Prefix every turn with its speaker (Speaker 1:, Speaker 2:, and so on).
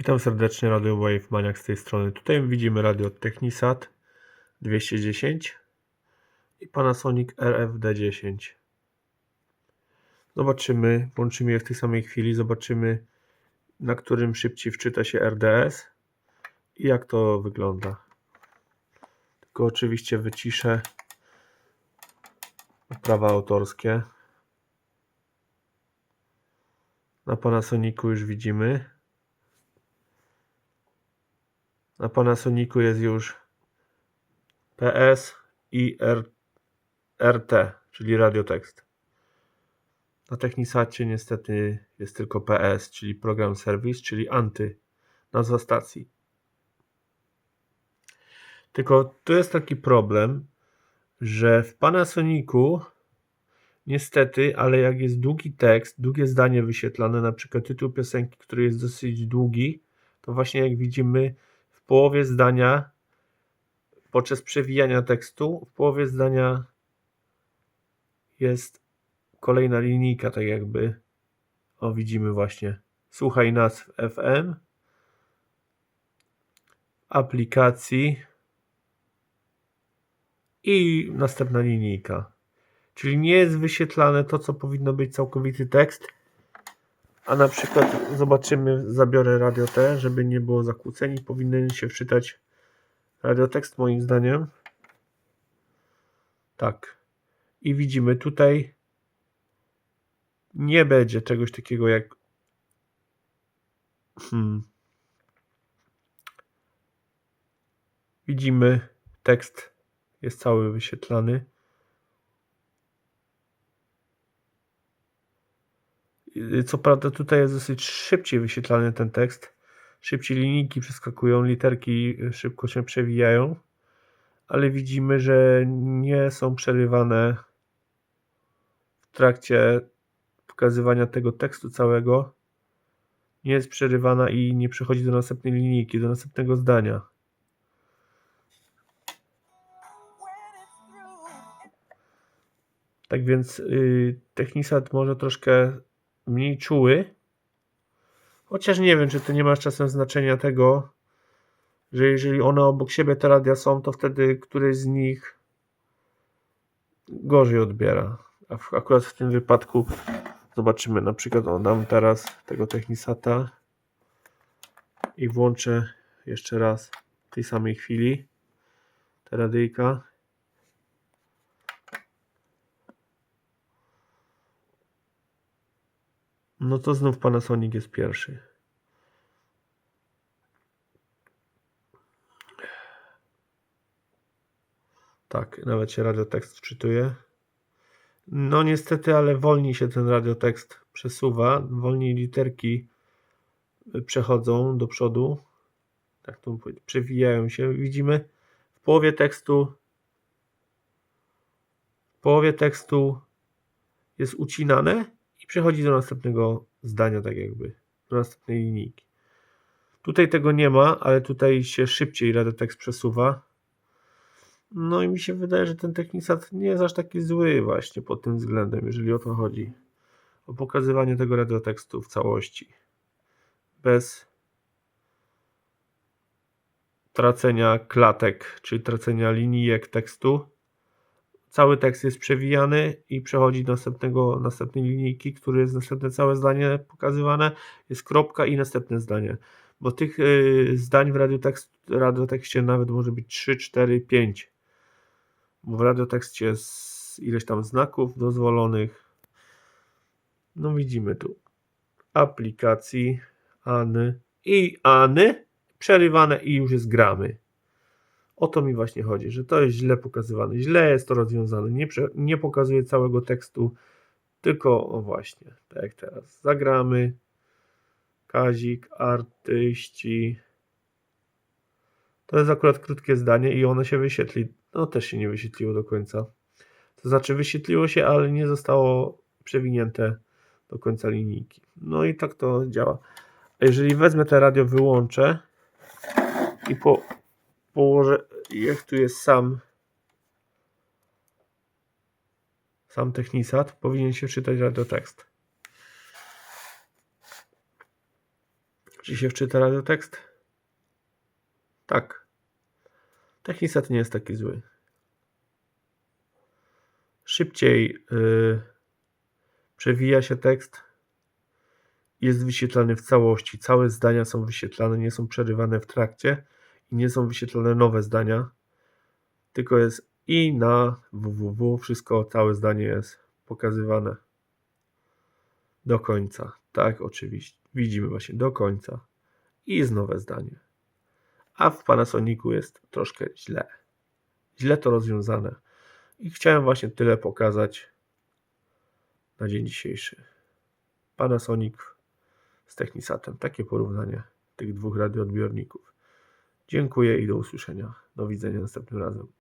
Speaker 1: Witam serdecznie, Radio Wave Maniak z tej strony. Tutaj widzimy radio Technisat 210 i Panasonic RFD10. Zobaczymy, włączymy je w tej samej chwili, zobaczymy na którym szybciej wczyta się RDS i jak to wygląda. Tylko oczywiście wyciszę prawa autorskie. Na Panasonicu już widzimy. Na Panasonicu jest już PS i RT, czyli radiotekst. Na Technisacie niestety jest tylko PS, czyli program service, czyli anty, nazwa stacji. Tylko tu jest taki problem, że w Panasonicu niestety, ale jak jest długi tekst, długie zdanie wyświetlane, na przykład tytuł piosenki, który jest dosyć długi, to właśnie jak widzimy połowie zdania podczas przewijania tekstu, w połowie zdania jest kolejna linijka, tak jakby. O, widzimy właśnie. Słuchaj nas w FM. Aplikacji. I następna linijka. Czyli nie jest wyświetlane to, co powinno być całkowity tekst. A na przykład zobaczymy, zabiorę radio T, żeby nie było zakłóceń. i Powinien się wczytać radiotekst moim zdaniem. Tak. I widzimy tutaj nie będzie czegoś takiego jak hmm. widzimy tekst jest cały wyświetlany co prawda tutaj jest dosyć szybciej wyświetlany ten tekst szybciej linijki przeskakują literki szybko się przewijają ale widzimy, że nie są przerywane w trakcie pokazywania tego tekstu całego nie jest przerywana i nie przechodzi do następnej linijki, do następnego zdania. Tak więc yy, Technisat może troszkę mniej czuły, chociaż nie wiem, czy to nie ma czasem znaczenia tego, że jeżeli one obok siebie te radia są, to wtedy któryś z nich gorzej odbiera. A akurat w tym wypadku Zobaczymy, na przykład o, dam teraz tego Technisata i włączę jeszcze raz w tej samej chwili te radyjka. No to znów Panasonic jest pierwszy. Tak, nawet się radiotekst wczytuje. No niestety, ale wolniej się ten radiotekst przesuwa, wolniej literki przechodzą do przodu. Tak to przewijają się. Widzimy w połowie tekstu w połowie tekstu jest ucinane i przechodzi do następnego zdania, tak jakby, do następnej linijki. Tutaj tego nie ma, ale tutaj się szybciej radiotekst przesuwa. No i mi się wydaje, że ten Technisat nie jest aż taki zły właśnie pod tym względem, jeżeli o to chodzi. O pokazywanie tego radiotekstu w całości. Bez tracenia klatek, czyli tracenia linijek tekstu. Cały tekst jest przewijany i przechodzi do następnego, następnej linijki, który jest następne całe zdanie pokazywane, jest kropka i następne zdanie. Bo tych y, zdań w radiotekst, radiotekście nawet może być 3, 4, 5 bo w radiotekście jest ileś tam znaków dozwolonych. No widzimy tu aplikacji Any i Any przerywane i już jest gramy. O to mi właśnie chodzi, że to jest źle pokazywane, źle jest to rozwiązane, nie, nie pokazuje całego tekstu, tylko o właśnie, tak jak teraz, zagramy, Kazik, artyści, to jest akurat krótkie zdanie i ono się wyświetli no też się nie wyświetliło do końca. To znaczy wyświetliło się, ale nie zostało przewinięte do końca linijki. No i tak to działa. A jeżeli wezmę te radio, wyłączę i po, położę, jak tu jest sam sam Technisat, powinien się czytać radiotekst. Czy się wczyta radiotekst? Tak. Technisat nie jest taki zły. Szybciej yy, przewija się tekst. Jest wyświetlany w całości. Całe zdania są wyświetlane, nie są przerywane w trakcie i nie są wyświetlane nowe zdania. Tylko jest i na www wszystko, całe zdanie jest pokazywane do końca. Tak, oczywiście. Widzimy właśnie do końca. I jest nowe zdanie. A w Panasonicu jest troszkę źle. Źle to rozwiązane. I chciałem właśnie tyle pokazać na dzień dzisiejszy. Panasonic z Technisatem. Takie porównanie tych dwóch radioodbiorników. Dziękuję i do usłyszenia. Do widzenia następnym razem.